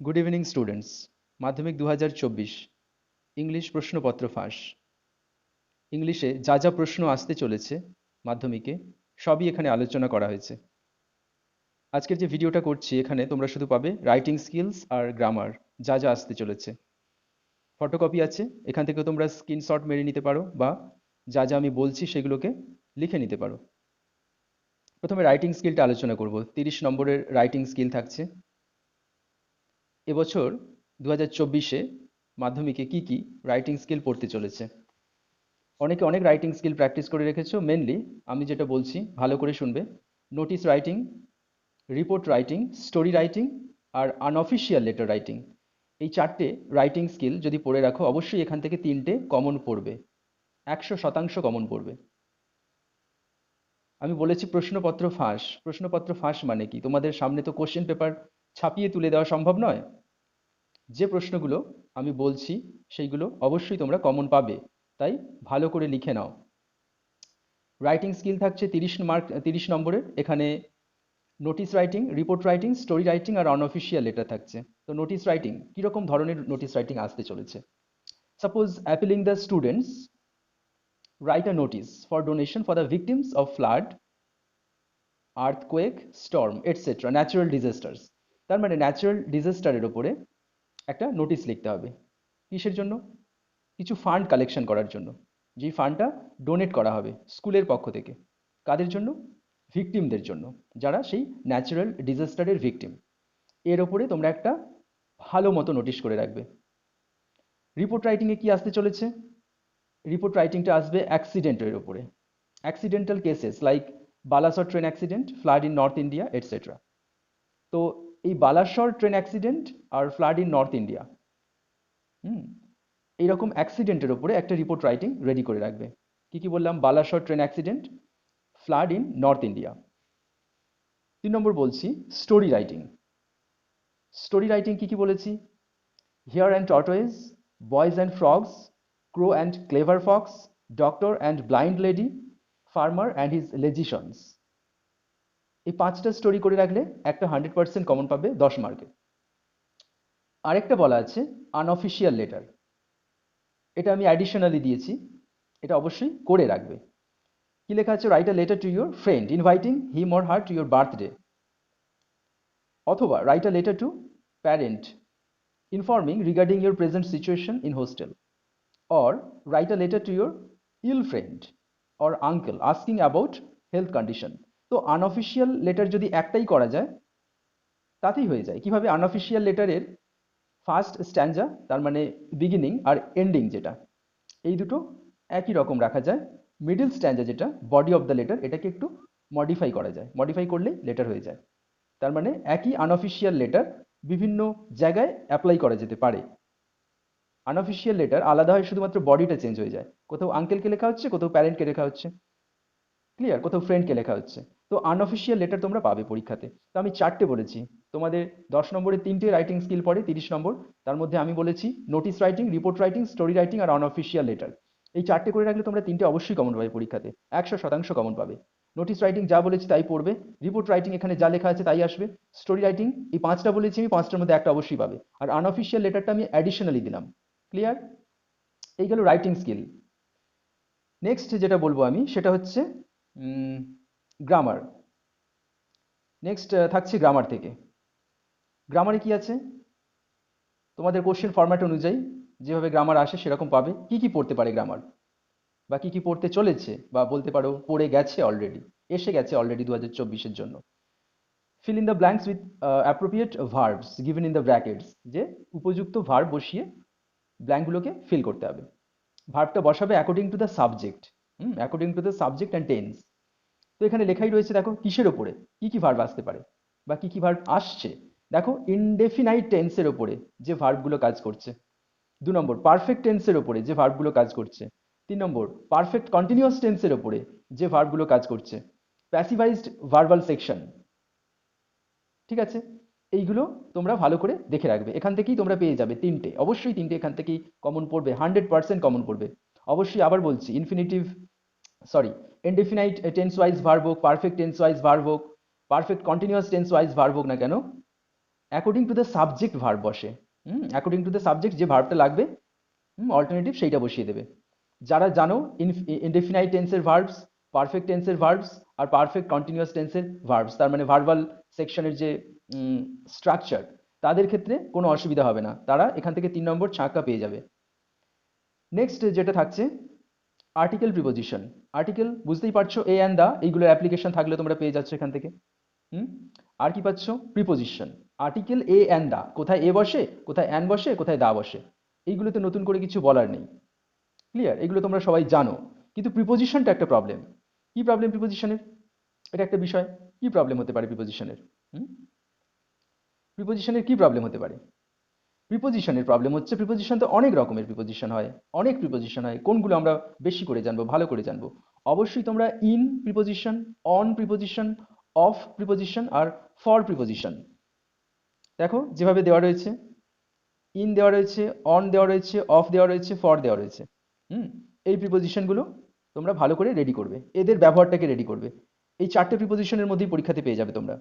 Good evening students মাধ্যমিক দু হাজার চব্বিশ। ইংলিশ প্রশ্নপত্র ফাঁস। ইংলিশে যা যা প্রশ্ন আসতে চলেছে মাধ্যমিকে, সবই এখানে আলোচনা করা হয়েছে। আজকের যে ভিডিওটা করছি, এখানে তোমরা শুধু পাবে রাইটিং স্কিলস আর গ্রামার যা যা আসতে চলেছে। ফটোকপি আছে, এখান থেকে তোমরা স্ক্রিনশট মেরে নিতে পারো বা যা যা আমি বলছি সেগুলোকে লিখে নিতে পারো। প্রথমে রাইটিং স্কিলটা আলোচনা করব। তিরিশ নম্বরের রাইটিং স্কিল থাকছে। এবছর দু হাজার চব্বিশে মাধ্যমিকে কি কি রাইটিং স্কিল পড়তে চলেছে? অনেকে অনেক রাইটিং স্কিল প্র্যাকটিস করে রেখেছো মেনলি আমি যেটা বলছি, ভালো করে শুনবে notice writing report writing story writing আর আনঅফিসিয়াল লেটার রাইটিং এই চারটে রাইটিং স্কিল যদি পড়ে রাখো, অবশ্যই এখান থেকে তিনটে কমন পড়বে। একশো শতাংশ কমন পড়বে। আমি বলেছি প্রশ্নপত্র ফাঁস। প্রশ্নপত্র ফাঁস মানে কি? তোমাদের সামনে তো কোশ্চেন পেপার ছাপিয়ে তুলে দেওয়া সম্ভব নয়? যে প্রশ্নগুলো আমি বলছি, সেইগুলো অবশ্যই তোমরা কমন পাবে। তাই ভালো করে লিখে নাও। রাইটিং স্কিল থাকছে তিরিশ মার্ক তিরিশ নম্বরের। এখানে notice writing report writing story writing আর অনঅফিসিয়াল লেটার থাকছে। তো নোটিস রাইটিং কীরকম ধরনের নোটিস রাইটিং আসতে চলেছে? Suppose appealing the students write a notice for donation for the victims of flood earthquake storm etcetera natural disasters তার মানে natural ডিজাস্টারের ওপরে একটা নোটিশ লিখতে হবে। কিসের জন্য? কিছু ফান্ড কালেকশন করার জন্য। যেই ফান্ডটা ডোনেট করা হবে স্কুলের পক্ষ থেকে। কাদের জন্য? ভিকটিমদের জন্য। যারা সেই ন্যাচারাল ডিজাস্টারের ভিকটিম এর ওপরে তোমরা একটা ভালো মতো নোটিশ করে রাখবে। রিপোর্ট রাইটিংয়ে কি আসতে চলেছে? রিপোর্ট রাইটিংটা আসবে অ্যাক্সিডেন্টের ওপরে। Accidental cases like Balasore train accident flood in north India etcetera তো এই বালাসর ট্রেন অ্যাক্সিডেন্ট আর flood in north India hmm এইরকম অ্যাক্সিডেন্টের ওপরে একটা রিপোর্ট রাইটিং রেডি করে রাখবে। কি কি বললাম? Balasore train accident flood in north India তিন নম্বর বলছি স্টোরি রাইটিং স্টোরি রাইটিং কি কি বলেছি? Hare and tortoise boys and frogs crow and clever fox doctor and blind lady farmer and his lazy sons এই পাঁচটা স্টোরি করে রাখলে একটা হান্ড্রেড পার্সেন্ট কমন পাবে দশ মার্কে আরেকটা বলা আছে আনঅফিসিয়াল লেটার এটা আমি অ্যাডিশনালি দিয়েছি, এটা অবশ্যই করে রাখবে। কি লেখা আছে? Write a letter to your friend inviting him or her to your birthday অথবা write a letter to parent informing regarding your present situation in hostel or write a letter to your ill friend or uncle, asking about health condition তো unofficial letter যদি একটাই করা যায়, তাতেই হয়ে যায়। কীভাবে আনঅফিসিয়াল লেটারের ফার্স্ট স্ট্যান্ডা তার মানে বিগিনিং আর এন্ডিং যেটা, এই দুটো একই রকম রাখা যায়। মিডল স্ট্যান্ডা যেটা বডি অফ দ্য লেটার এটাকে একটু মডিফাই করা যায়। মডিফাই করলেই লেটার হয়ে যায়। তার মানে একই আনঅফিসিয়াল লেটার বিভিন্ন জায়গায় অ্যাপ্লাই করা যেতে পারে। আনঅফিসিয়াল লেটার আলাদা হয়, শুধুমাত্র বডিটা চেঞ্জ হয়ে যায়। কোথাও আঙ্কেলকে লেখা হচ্ছে, কোথাও প্যারেন্টকে লেখা হচ্ছে। ক্লিয়ার কোথাও ফ্রেন্ডকে লেখা হচ্ছে। তো আনঅফিসিয়াল লেটার তোমরা পাবে পরীক্ষাতে। তো আমি চারটে বলেছি। তোমাদের দশ নম্বরে তিনটে রাইটিং স্কিল পড়ে, তিরিশ নম্বর। তার মধ্যে আমি বলেছি notice writing report writing story writing আর আনঅফিসিয়াল লেটার এই চারটে করে রাখলে তোমরা তিনটে অবশ্যই কমন পাবে পরীক্ষাতে। একশো শতাংশ কমন পাবে। নোটিস রাইটিং যা বলেছি তাই পড়বে। রিপোর্ট রাইটিং এখানে যা লেখা আছে তাই আসবে। স্টোরি রাইটিং এই পাঁচটা বলেছি আমি, পাঁচটার মধ্যে একটা অবশ্যই পাবে। আর আনঅফিসিয়াল লেটারটা আমি অ্যাডিশনালি দিলাম। ক্লিয়ার এই গেল রাইটিং স্কিল নেক্সট যেটা বলব আমি, সেটা হচ্ছে গ্রামার নেক্সট থাকছে গ্রামার থেকে। গ্রামারে কি আছে? তোমাদের কোশ্চেন ফরম্যাট অনুযায়ী যেভাবে গ্রামার আসে সেরকম পাবে। কি কি পড়তে পারে গ্রামার বা কি কি পড়তে চলেছে বা বলতে পারো পড়ে গেছে অলরেডি এসে গেছে অলরেডি দু হাজার চব্বিশের জন্য। Fill in the blanks with appropriate verbs given in the brackets যে উপযুক্ত ভার্ব বসিয়ে ব্ল্যাঙ্কগুলোকে ফিল করতে হবে। ভার্বটা বসাবে according to the subject hmm according to the subject and tense তো এখানে লেখাই রয়েছে, দেখো, কিসের ওপরে? কি কি ভার্ব আসতে পারে? বা কি কি ভার্ব আসছে? দেখো ইনডেফিনাইট টেন্সের ওপরে যে ভার্বগুলো কাজ করছে। দু নম্বর পারফেক্ট টেন্সের ওপরে যে ভার্বগুলো কাজ করছে। তিন নম্বর পারফেক্ট কন্টিনিউয়াস টেন্সের ওপরে যে ভার্বগুলো কাজ করছে। প্যাসিভাইজড ভার্বাল সেকশন ঠিক আছে? এইগুলো তোমরা ভালো করে দেখে রাখবে। এখান থেকেই তোমরা পেয়ে যাবে তিনটে। অবশ্যই তিনটে এখান থেকেই কমন পড়বে হান্ড্রেড পার্সেন্ট কমন পড়বে। অবশ্যই আবার বলছি infinitive sorry indefinite tense wise verb হোক পারফেক্ট টেন্স ওয়াইজ ভার্ব হোক perfect continuous tense wise verb হোক না কেন? According to the subject verb বসে। Hmm according to the subject যে ভার্বটা লাগবে অল্টারনেটিভ সেইটা বসিয়ে দেবে। যারা জানো ইনডেফিনাইট টেন্সের ভার্বস পারফেক্ট টেন্সের ভার্বস আর পারফেক্ট কন্টিনিউয়াস টেন্সের ভার্বস তার মানে ভার্বাল সেকশনের যে স্ট্রাকচার তাদের ক্ষেত্রে কোনো অসুবিধা হবে না। তারা এখান থেকে তিন নম্বর ছাঁকা পেয়ে যাবে। নেক্সট যেটা থাকছে আর্টিকেল প্রিপোজিশন আর্টিকেল বুঝতেই পারছ? এ অ্যান্ড দা এইগুলোর অ্যাপ্লিকেশন থাকলে তোমরা পেয়ে যাচ্ছ এখান থেকে। হুম? আর কি পাচ্ছ? Preposition article a and the কোথায় এ বসে, কোথায় অ্যান বসে, কোথায় দা বসে। এইগুলোতে নতুন করে কিছু বলার নেই। ক্লিয়ার এগুলো তোমরা সবাই জানো। কিন্তু প্রিপোজিশনটা একটা প্রবলেম কি প্রবলেম প্রিপোজিশনের এটা একটা বিষয়। কি প্রবলেম হতে পারে প্রিপোজিশনের হুম? প্রিপোজিশনের কি প্রবলেম হতে পারে? প্রিপোজিশনের প্রবলেম হচ্ছে প্রিপোজিশন তো অনেক রকমের প্রিপোজিশন হয়, অনেক প্রিপোজিশন হয়। কোনগুলো আমরা বেশি করে জানব, ভালো করে জানব? অবশ্যই তোমরা in preposition on preposition of preposition R for preposition দেখো, যেভাবে দেওয়া রয়েছে ইন দেওয়া রয়েছে অন দেওয়া রয়েছে অফ দেওয়া রয়েছে ফর দেওয়া রয়েছে। হুম? এই প্রিপোজিশনগুলো তোমরা ভালো করে রেডি করবে। এদের ব্যবহারটাকে রেডি করবে। এই চারটে প্রিপোজিশনের মধ্যেই পরীক্ষাতে পেয়ে যাবে তোমরা।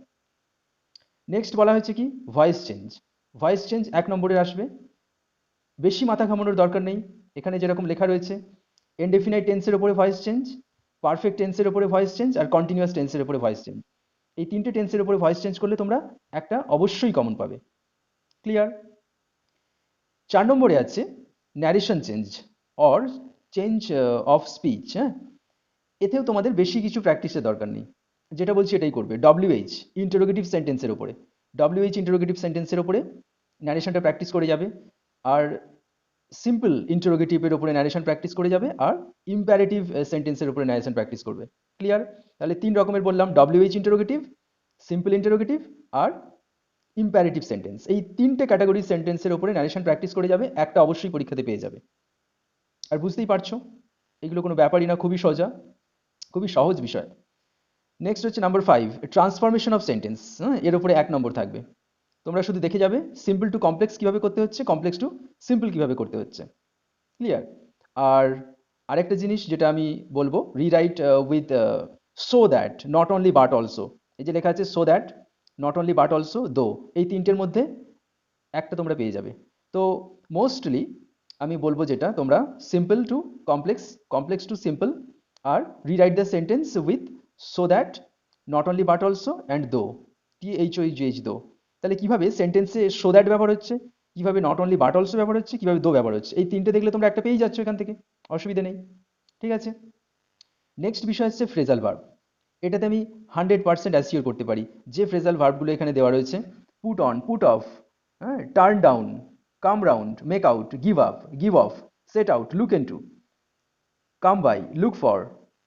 নেক্সট বলা হয়েছে কি? ভয়েস চেঞ্জ ভয়েস চেঞ্জ এক নম্বরে আসবে। বেশি মাথা ঘামানোর দরকার নেই। এখানে যেরকম লেখা রয়েছে ইনডেফিনাইট টেন্সের ওপরে ভয়েস চেঞ্জ পারফেক্ট টেন্সের ওপরে ভয়েস চেঞ্জ আর কন্টিনিউয়াস টেন্সের উপরে ভয়েস চেঞ্জ এই তিনটে টেন্সের উপরে ভয়েস চেঞ্জ করলে তোমরা একটা অবশ্যই কমন পাবে। ক্লিয়ার চার নম্বরে আছে narration change or change of speech হ্যাঁ? এতেও তোমাদের বেশি কিছু প্র্যাকটিসের দরকার নেই। যেটা বলছি এটাই করবে। ডব্লিউএইচ ইন্টারোগেটিভ সেন্টেন্সের উপরে। ডব্লিউএইচ ইন্টারোগেটিভ সেন্টেন্সের উপরে ন্যারেশনটা প্র্যাকটিস করে যাবে, আর সিম্পল ইন্টারোগেটিভের উপরে ন্যারেশন প্র্যাকটিস করে যাবে, আর ইম্প্যারেটিভ সেন্টেন্সের উপরে ন্যারেশন প্র্যাকটিস করবে। ক্লিয়ার তাহলে তিন রকমের বললাম ডব্লিউএইচ ইন্টারোগেটিভ সিম্পল ইন্টারোগেটিভ আর ইম্প্যারেটিভ সেন্টেন্স এই তিনটে ক্যাটাগরি সেন্টেন্সের ওপরে ন্যারেশন প্র্যাকটিস করে যাবে, একটা অবশ্যই পরীক্ষাতে পেয়ে যাবে। আর বুঝতেই পারছ, এগুলো কোনো ব্যাপারই না, খুবই সোজা, খুবই সহজ বিষয়। নেক্সট হচ্ছে number five transformation of sentence হ্যাঁ এর উপরে এক নম্বর থাকবে। তোমরা শুধু দেখে যাবে সিম্পল টু কমপ্লেক্স কীভাবে করতে হচ্ছে কমপ্লেক্স টু সিম্পল কীভাবে করতে হচ্ছে। ক্লিয়ার আর আরেকটা জিনিস যেটা আমি বলব rewrite with so that not only but also এই যে লেখা আছে so that not only but also though এই তিনটের মধ্যে একটা তোমরা পেয়ে যাবে। তো মোস্টলি আমি বলব যেটা, তোমরা simple to complex complex to simple R rewrite the sentence with so that not only but also and though T H G H দো তাহলে কীভাবে সেন্টেন্সে সো দ্যাট ব্যবহার হচ্ছে? কীভাবে নট অনলি বাট অলসো ব্যবহার হচ্ছে? কীভাবে দো ব্যবহার হচ্ছে? এই তিনটে দেখলে তোমরা একটা পেয়েই যাচ্ছ এখান থেকে, অসুবিধা নেই। ঠিক আছে? নেক্সট বিষয় হচ্ছে ফ্রেজাল ভার্ব এটাতে আমি হান্ড্রেড পার্সেন্ট অ্যাসিওর করতে পারি। যে ফ্রেজাল ভার্বগুলো এখানে দেওয়া রয়েছে পুট অন পুট অফ হ্যাঁ turn down come round make out give up give off set out look into come by look for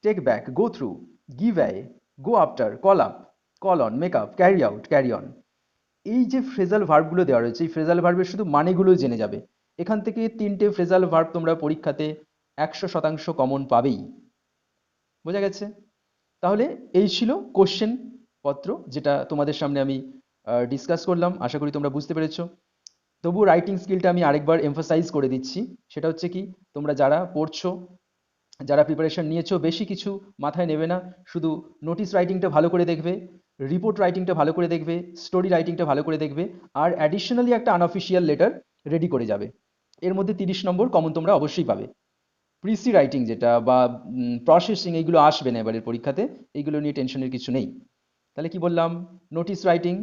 take back go through give a go after call up call on make up carry out carry on এই যে phrasal ভার্বগুলো দেওয়া রয়েছে, এই phrasal ভার্বের শুধু মানেগুলো জেনে যাবে। এখান থেকে তিনটে ফ্রেজাল ভার্ব তোমরা পরীক্ষাতে একশো শতাংশ কমন পাবেই। বোঝা গেছে? তাহলে এই ছিল কোশ্চেন পত্র, যেটা তোমাদের সামনে আমি ডিসকাস করলাম। আশা করি তোমরা বুঝতে পেরেছ। তবুও রাইটিং স্কিলটা আমি আরেকবার এমফাসাইজ করে দিচ্ছি। সেটা হচ্ছে কি, তোমরা যারা পড়ছো যারা প্রিপারেশন নিয়েছো, বেশি কিছু মাথায় নেবে না। শুধু নোটিস রাইটিংটা ভালো করে দেখবে রিপোর্ট রাইটিংটা ভালো করে দেখবে স্টোরি রাইটিংটা ভালো করে দেখবে, আর অ্যাডিশনালি একটা আনঅফিসিয়াল লেটার রেডি করে যাবে। এর মধ্যে তিরিশ নম্বর কমন তোমরা অবশ্যই পাবে। প্রিসি রাইটিং যেটা বা প্রসেসিং এইগুলো আসবে না এবারের পরীক্ষাতে এইগুলো নিয়ে টেনশনের কিছু নেই। তাহলে কি বললাম? Notice writing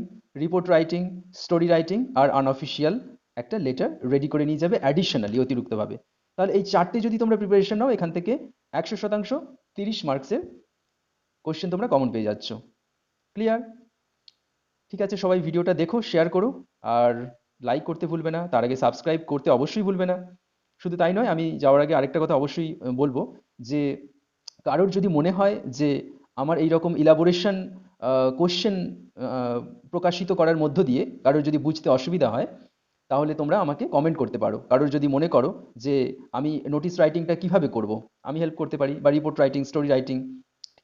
report writing story writing আর আনঅফিসিয়াল একটা লেটার রেডি করে নিয়ে যাবে অ্যাডিশনালি অতিরিক্তভাবে। তাহলে এই চারটে যদি তোমরা প্রিপারেশন নাও, এখান থেকে একশো শতাংশ, তিরিশ মার্কসের কোশ্চেন তোমরা কমন পেয়ে যাচ্ছ। ক্লিয়ার ঠিক আছে, সবাই ভিডিওটা দেখো শেয়ার করো, আর লাইক করতে ভুলবে না, তার আগে সাবস্ক্রাইব করতে অবশ্যই ভুলবে না। শুধু তাই নয়, আমি যাওয়ার আগে আরেকটা কথা অবশ্যই বলব যে কারোর যদি মনে হয় যে আমার এই রকম ইলাবোরেশন কোশ্চেন প্রকাশিত করার মধ্য দিয়ে কারোর যদি বুঝতে অসুবিধা হয় তাহলে তোমরা আমাকে কমেন্ট করতে পারো। কারোর যদি মনে করো যে আমি নোটিস রাইটিংটা কীভাবে করব? আমি হেল্প করতে পারি বা রিপোর্ট রাইটিং স্টোরি রাইটিং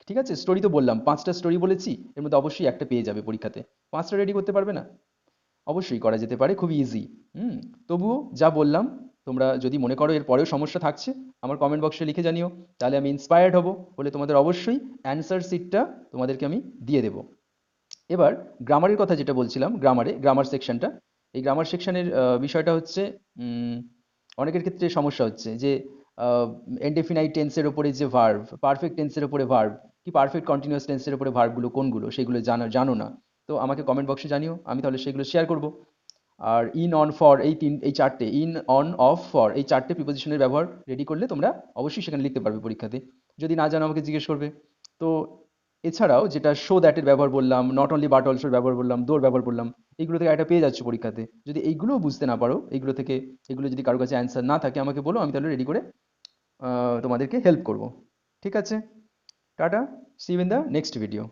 ঠিক আছে? স্টোরি তো বললাম, পাঁচটা স্টোরি বলেছি, এর মধ্যে অবশ্যই একটা পেয়ে যাবে পরীক্ষাতে। পাঁচটা রেডি করতে পারবে না? অবশ্যই করা যেতে পারে, খুবই ইজি হুম, তবুও যা বললাম, তোমরা যদি মনে করো এর পরেও সমস্যা থাকছে, আমার কমেন্ট বক্সে লিখে জানিও, তাহলে আমি ইন্সপায়ার্ড হব, বলে তোমাদের অবশ্যই অ্যান্সার সিটটা তোমাদেরকে আমি দিয়ে দেবো। এবার গ্রামারের কথা যেটা বলছিলাম গ্রামারে গ্রামার সেকশনটা এই গ্রামার সেকশনের বিষয়টা হচ্ছে অনেকের ক্ষেত্রে সমস্যা হচ্ছে যে এন্ডেফিনাইট টেন্সের ওপরে যে ভার্ব পারফেক্ট টেন্সের ওপরে ভার্ব কি পারফেক্ট কন্টিনিউয়াস টেন্সের ওপরে ভার্বগুলো কোনগুলো, সেগুলো জানো জানো না। তো আমাকে কমেন্ট বক্সে জানিও, আমি তাহলে সেগুলো শেয়ার করব। আর ইন অন ফর এই তিন, এই চারটে ইন অন অফ ফর এই চারটে প্রিপোজিশনের ব্যবহার রেডি করলে তোমরা অবশ্যই সেখানে লিখতে পারবে পরীক্ষাতে। যদি না জানো আমাকে জিজ্ঞেস করবে। তো এছাড়াও যেটা শো দ্যাটের ব্যবহার বললাম নট অনলি বাট অলসোর ব্যবহার বললাম দোর ব্যবহার বললাম এইগুলো থেকে একটা পেয়ে যাচ্ছে পরীক্ষাতে। যদি এইগুলোও বুঝতে না পারো, এইগুলো থেকে, এগুলো যদি কারও কাছে অ্যান্সার না থাকে, আমাকে বলো, আমি তাহলে রেডি করে তোমাদেরকে হেল্প করব। ঠিক আছে? Tata see in the next video